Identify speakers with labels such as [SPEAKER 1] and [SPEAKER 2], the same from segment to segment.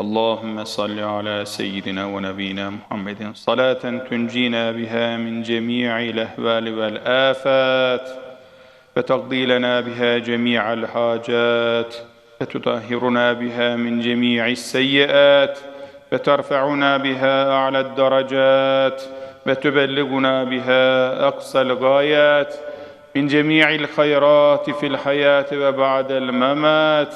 [SPEAKER 1] اللهم صل على سيدنا ونبينا محمد. صلاة تنجينا بها من جميع الأهوال والآفات وتقضي لنا بها جميع الحاجات وتطهرنا بها من جميع السيئات وترفعنا بها أعلى الدرجات وتبلغنا بها أقصى الغايات. من جميع الخيرات في الحياة وبعد الممات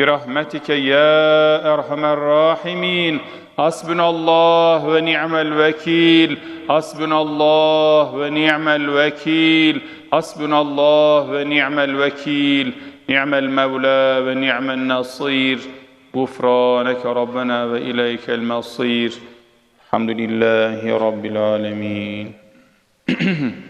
[SPEAKER 1] برحمتك يا أرحم الراحمين. حسبنا الله ونعم الوكيل. حسبنا الله ونعم الوكيل. حسبنا الله ونعم الوكيل. نعم المولى ونعم النصير. غفرانك ربنا وإليك المصير. الحمد لله رب العالمين.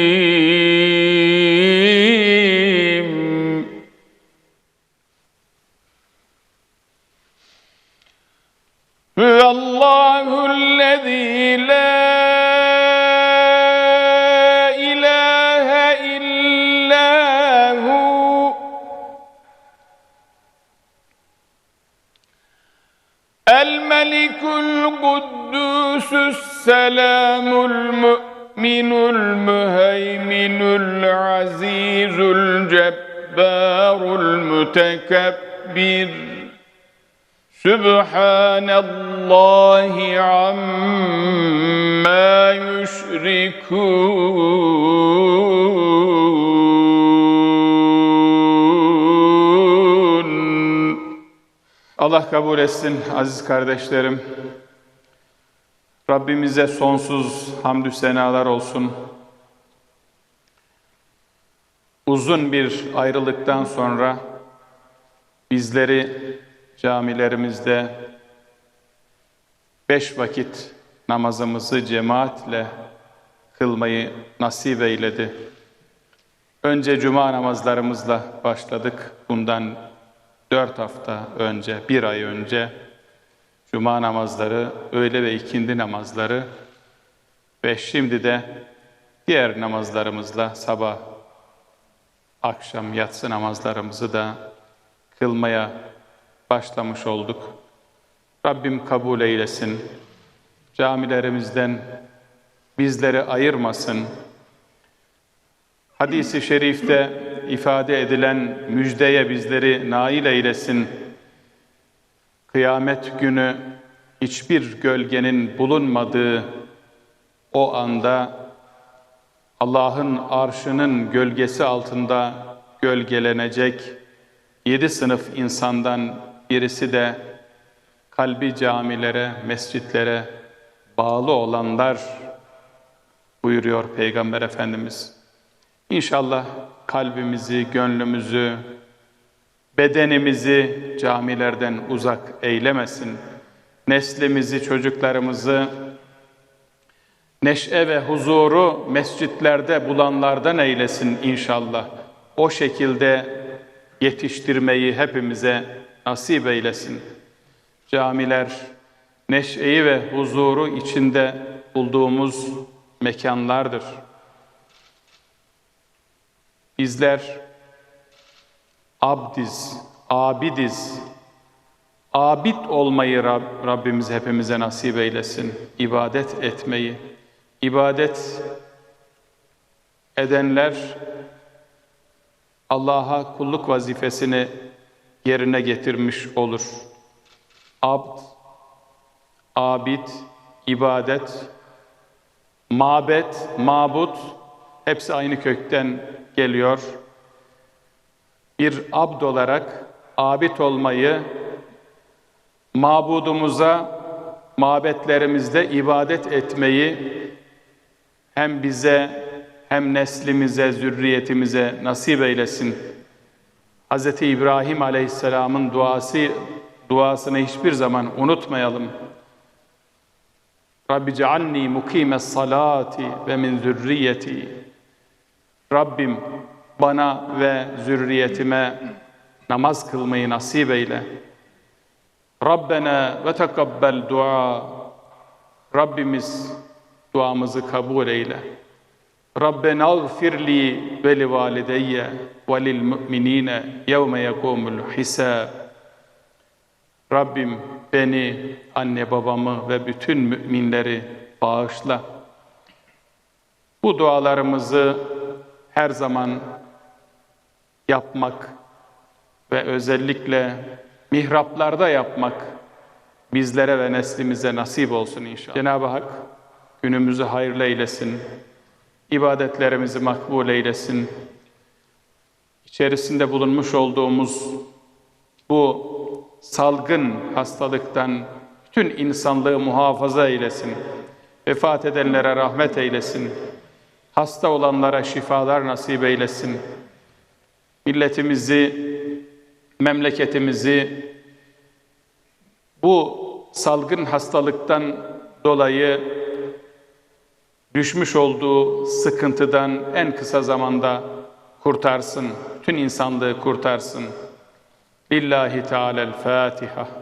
[SPEAKER 1] Selamul mü'minul müheyminul azizul cebbarul mütekebbir Sübhanallahi amma yüşrikûn Allah kabul etsin aziz kardeşlerim. Rabbimize sonsuz hamdü senalar olsun. Uzun bir ayrılıktan sonra bizleri camilerimizde beş vakit namazımızı cemaatle kılmayı nasip eyledi. Önce cuma namazlarımızla başladık. Bundan dört hafta önce, bir ay önce cuma namazları, öğle ve ikindi namazları ve şimdi de diğer namazlarımızla sabah, akşam, yatsı namazlarımızı da kılmaya başlamış olduk. Rabbim kabul eylesin. Camilerimizden bizleri ayırmasın. Hadis-i şerifte ifade edilen müjdeye bizleri nail eylesin. Kıyamet günü hiçbir gölgenin bulunmadığı o anda Allah'ın arşının gölgesi altında gölgelenecek yedi sınıf insandan birisi de kalbi camilere, mescitlere bağlı olanlar buyuruyor Peygamber Efendimiz. İnşallah kalbimizi, gönlümüzü, bedenimizi camilerden uzak eylemesin. Neslimizi, çocuklarımızı neşe ve huzuru mescitlerde bulanlardan eylesin inşallah. O şekilde yetiştirmeyi hepimize nasip eylesin. Camiler neşeyi ve huzuru içinde bulduğumuz mekanlardır. Bizler abdiz, abidiz. Abid olmayı Rab, Rabbimiz hepimize nasip eylesin. İbadet etmeyi. İbadet edenler Allah'a kulluk vazifesini yerine getirmiş olur. Abd, abid, ibadet, mabet, mabut hepsi aynı kökten geliyor. Bir abd olarak abid olmayı mabudumuza mabetlerimizde ibadet etmeyi hem bize hem neslimize, zürriyetimize nasip eylesin. Hz. İbrahim Aleyhisselam'ın duası duasını hiçbir zaman unutmayalım. Rabbi cealni mukime salati ve min zürriyeti. Rabbim bana ve zürriyetime namaz kılmayı nasip eyle. Rabbena ve tekabbel dua. Rabbimiz duamızı kabul eyle. Rabbena gfirli ve li valideyye ve lil mu'minine yevme yekumul hisab. Rabbim beni, anne babamı ve bütün müminleri bağışla. Bu dualarımızı her zaman yapmak ve özellikle mihraplarda yapmak bizlere ve neslimize nasip olsun inşallah. Cenab-ı Hak günümüzü hayırlı eylesin, ibadetlerimizi makbul eylesin. İçerisinde bulunmuş olduğumuz bu salgın hastalıktan bütün insanlığı muhafaza eylesin. Vefat edenlere rahmet eylesin. Hasta olanlara şifalar nasip eylesin. Milletimizi, memleketimizi bu salgın hastalıktan dolayı düşmüş olduğu sıkıntıdan en kısa zamanda kurtarsın. Tüm insanlığı kurtarsın. Lillahi Teala'l-Fatiha.